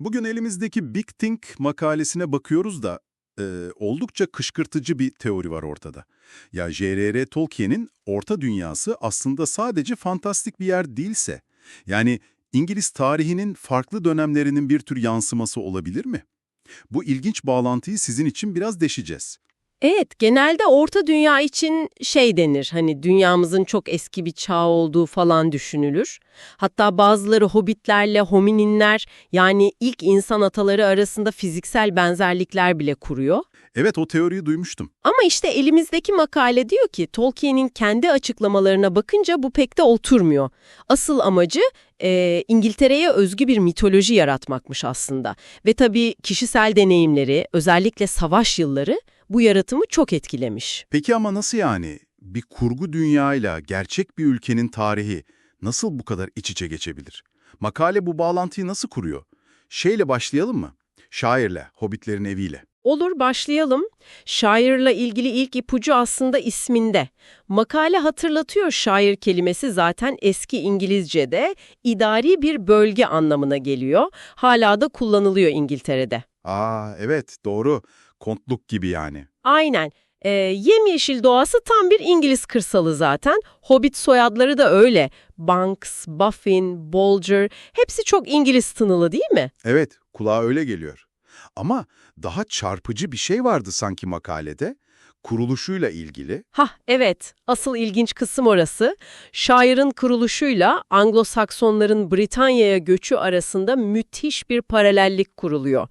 Bugün elimizdeki Big Think makalesine bakıyoruz da e, oldukça kışkırtıcı bir teori var ortada. Ya J.R.R. Tolkien'in Orta Dünyası aslında sadece fantastik bir yer değilse, yani İngiliz tarihinin farklı dönemlerinin bir tür yansıması olabilir mi? Bu ilginç bağlantıyı sizin için biraz deşeceğiz. Evet, genelde Orta Dünya için şey denir, hani dünyamızın çok eski bir çağ olduğu falan düşünülür. Hatta bazıları hobbitlerle homininler yani ilk insan ataları arasında fiziksel benzerlikler bile kuruyor. Evet o teoriyi duymuştum. Ama işte elimizdeki makale diyor ki Tolkien'in kendi açıklamalarına bakınca bu pek de oturmuyor. Asıl amacı e, İngiltere'ye özgü bir mitoloji yaratmakmış aslında. Ve tabii kişisel deneyimleri, özellikle savaş yılları bu yaratımı çok etkilemiş. Peki ama nasıl yani? Bir kurgu dünyayla gerçek bir ülkenin tarihi nasıl bu kadar iç içe geçebilir? Makale bu bağlantıyı nasıl kuruyor? Şeyle başlayalım mı? Şairle, hobbitlerin eviyle. Olur başlayalım. Şairle ilgili ilk ipucu aslında isminde. Makale hatırlatıyor şair kelimesi zaten eski İngilizce'de idari bir bölge anlamına geliyor. Hala da kullanılıyor İngiltere'de. Aa evet doğru. Kontluk gibi yani. Aynen. Ee, yemyeşil doğası tam bir İngiliz kırsalı zaten. Hobbit soyadları da öyle. Banks, Buffin, Bolger hepsi çok İngiliz tınılı değil mi? Evet kulağa öyle geliyor. Ama daha çarpıcı bir şey vardı sanki makalede. Kuruluşuyla ilgili. Hah evet, asıl ilginç kısım orası. Şairin kuruluşuyla Anglo-Saksonların Britanya'ya göçü arasında müthiş bir paralellik kuruluyor.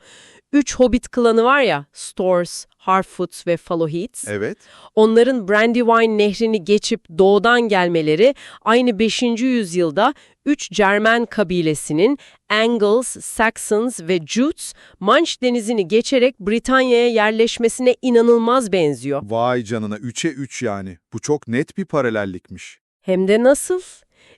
Üç hobbit klanı var ya, Stores, Harfoots ve Fallowheats. Evet. Onların Brandywine nehrini geçip doğudan gelmeleri aynı 5. yüzyılda üç Cermen kabilesinin Angles, Saxons ve Jutes, Manş denizini geçerek Britanya'ya yerleşmesine inanılmaz benziyor. Vay canına 3'e 3 yani. Bu çok net bir paralellikmiş. Hem de nasıl?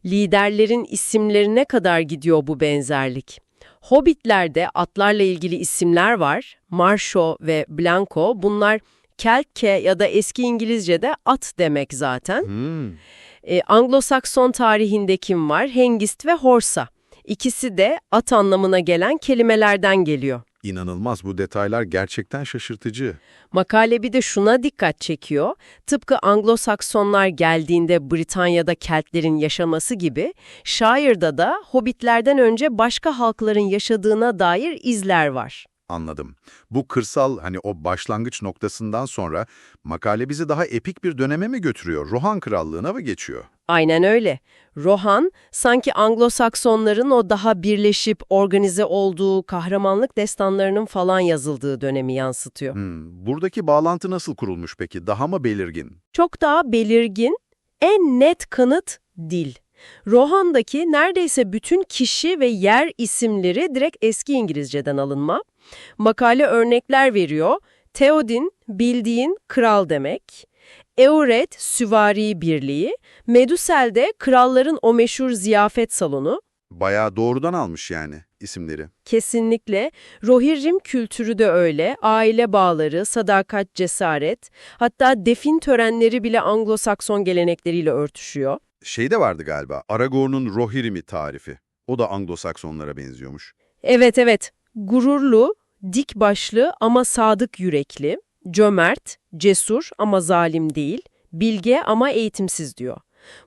Liderlerin isimlerine kadar gidiyor bu benzerlik. Hobbitler'de atlarla ilgili isimler var. Marsho ve Blanco. Bunlar Keltke ya da eski İngilizce'de at demek zaten. Hmm. E, Anglo-Sakson tarihinde kim var? Hengist ve Horsa. İkisi de at anlamına gelen kelimelerden geliyor. İnanılmaz bu detaylar gerçekten şaşırtıcı. Makale bir de şuna dikkat çekiyor. Tıpkı Anglo-Saksonlar geldiğinde Britanya'da Keltlerin yaşaması gibi, Shire'da da Hobbitlerden önce başka halkların yaşadığına dair izler var. Anladım. Bu kırsal hani o başlangıç noktasından sonra makale bizi daha epik bir döneme mi götürüyor? Rohan Krallığı'na mı geçiyor? Aynen öyle. Rohan, sanki Anglo-Saksonların o daha birleşip organize olduğu kahramanlık destanlarının falan yazıldığı dönemi yansıtıyor. Hmm, buradaki bağlantı nasıl kurulmuş peki? Daha mı belirgin? Çok daha belirgin, en net kanıt dil. Rohan'daki neredeyse bütün kişi ve yer isimleri direkt eski İngilizceden alınma. Makale örnekler veriyor. Theodin, bildiğin kral demek. Euret, süvari birliği. Medusel de kralların o meşhur ziyafet salonu. Bayağı doğrudan almış yani isimleri. Kesinlikle. Rohirrim kültürü de öyle. Aile bağları, sadakat, cesaret. Hatta defin törenleri bile Anglo-Sakson gelenekleriyle örtüşüyor. Şey de vardı galiba, Aragorn'un Rohirrim'i tarifi. O da Anglo-Saksonlara benziyormuş. Evet evet. Gururlu, dik başlı ama sadık yürekli, cömert, cesur ama zalim değil, bilge ama eğitimsiz diyor.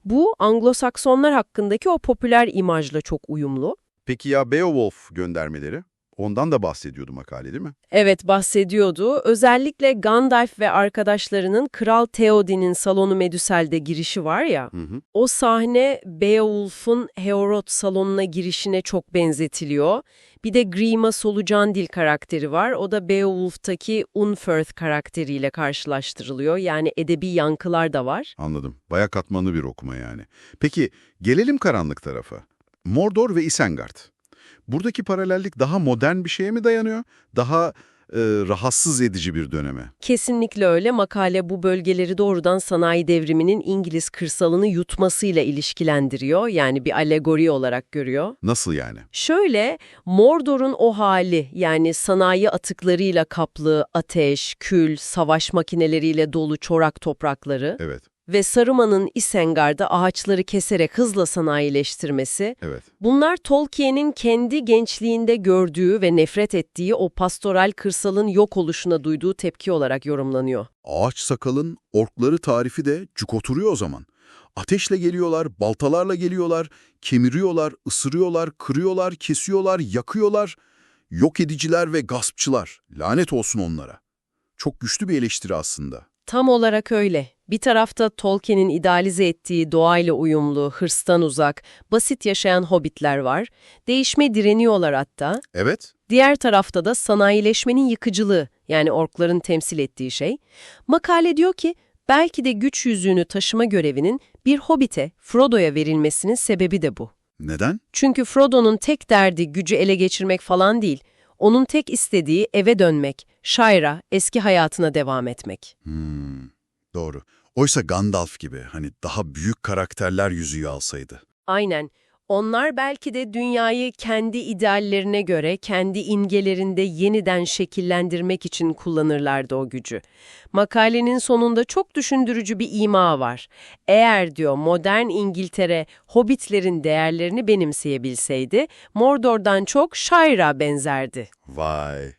Bu Anglo-Saksonlar hakkındaki o popüler imajla çok uyumlu. Peki ya Beowulf göndermeleri? Ondan da bahsediyordu makale değil mi? Evet bahsediyordu. Özellikle Gandalf ve arkadaşlarının Kral Theoden'in salonu Medüsel'de girişi var ya. Hı hı. O sahne Beowulf'un Heorot salonuna girişine çok benzetiliyor. Bir de Grima Solucan Dil karakteri var. O da Beowulf'taki Unferth karakteriyle karşılaştırılıyor. Yani edebi yankılar da var. Anladım. Baya katmanlı bir okuma yani. Peki gelelim karanlık tarafa. Mordor ve Isengard. Buradaki paralellik daha modern bir şeye mi dayanıyor? Daha e, rahatsız edici bir döneme. Kesinlikle öyle. Makale bu bölgeleri doğrudan sanayi devriminin İngiliz kırsalını yutmasıyla ilişkilendiriyor. Yani bir alegori olarak görüyor. Nasıl yani? Şöyle, Mordor'un o hali yani sanayi atıklarıyla kaplı ateş, kül, savaş makineleriyle dolu çorak toprakları. Evet. Ve Saruman'ın Isengard'da ağaçları keserek hızla sanayileştirmesi, Evet. bunlar Tolkien'in kendi gençliğinde gördüğü ve nefret ettiği o pastoral kırsalın yok oluşuna duyduğu tepki olarak yorumlanıyor. Ağaç sakalın orkları tarifi de cuk oturuyor o zaman. Ateşle geliyorlar, baltalarla geliyorlar, kemiriyorlar, ısırıyorlar, kırıyorlar, kesiyorlar, yakıyorlar. Yok ediciler ve gaspçılar. Lanet olsun onlara. Çok güçlü bir eleştiri aslında. Tam olarak öyle. Bir tarafta Tolkien'in idealize ettiği doğayla uyumlu, hırstan uzak, basit yaşayan hobbitler var. Değişme direniyorlar hatta. Evet, Diğer tarafta da sanayileşmenin yıkıcılığı, yani orkların temsil ettiği şey. Makale diyor ki, belki de güç yüzüğünü taşıma görevinin bir hobbite, Frodo'ya verilmesinin sebebi de bu. neden? Çünkü Frodo'nun tek derdi gücü ele geçirmek falan değil. Onun tek istediği eve dönmek, Shire'a, eski hayatına devam etmek. Hmm, doğru. Oysa Gandalf gibi hani daha büyük karakterler yüzüğü alsaydı. Aynen. Onlar belki de dünyayı kendi ideallerine göre, kendi imgelerinde yeniden şekillendirmek için kullanırlardı o gücü. Makalenin sonunda çok düşündürücü bir ima var. Eğer diyor modern İngiltere Hobbitlerin değerlerini benimseyebilseydi, Mordor'dan çok Shire'a benzerdi. Vay,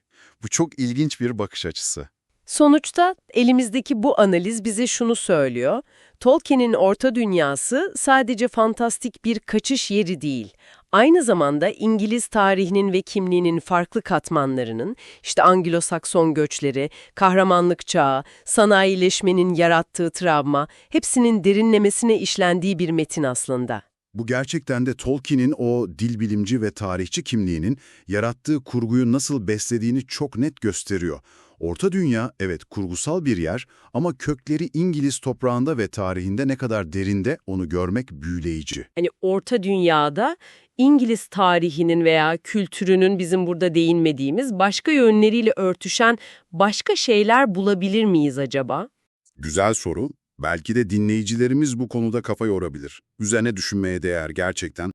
bu çok ilginç bir bakış açısı. Sonuçta elimizdeki bu analiz bize şunu söylüyor. Tolkien'in Orta Dünyası sadece fantastik bir kaçış yeri değil. Aynı zamanda İngiliz tarihinin ve kimliğinin farklı katmanlarının, işte Anglo-Sakson göçleri, kahramanlık çağı, sanayileşmenin yarattığı travma, hepsinin derinlemesine işlendiği bir metin aslında. Bu gerçekten de Tolkien'in o dil bilimci ve tarihçi kimliğinin yarattığı kurguyu nasıl beslediğini çok net gösteriyor. Orta Dünya, evet kurgusal bir yer ama kökleri İngiliz toprağında ve tarihinde ne kadar derinde onu görmek büyüleyici. hani Orta Dünya'da İngiliz tarihinin veya kültürünün bizim burada değinmediğimiz başka yönleriyle örtüşen başka şeyler bulabilir miyiz acaba? Güzel soru. Belki de dinleyicilerimiz bu konuda kafa yorabilir. Üzerine düşünmeye değer gerçekten.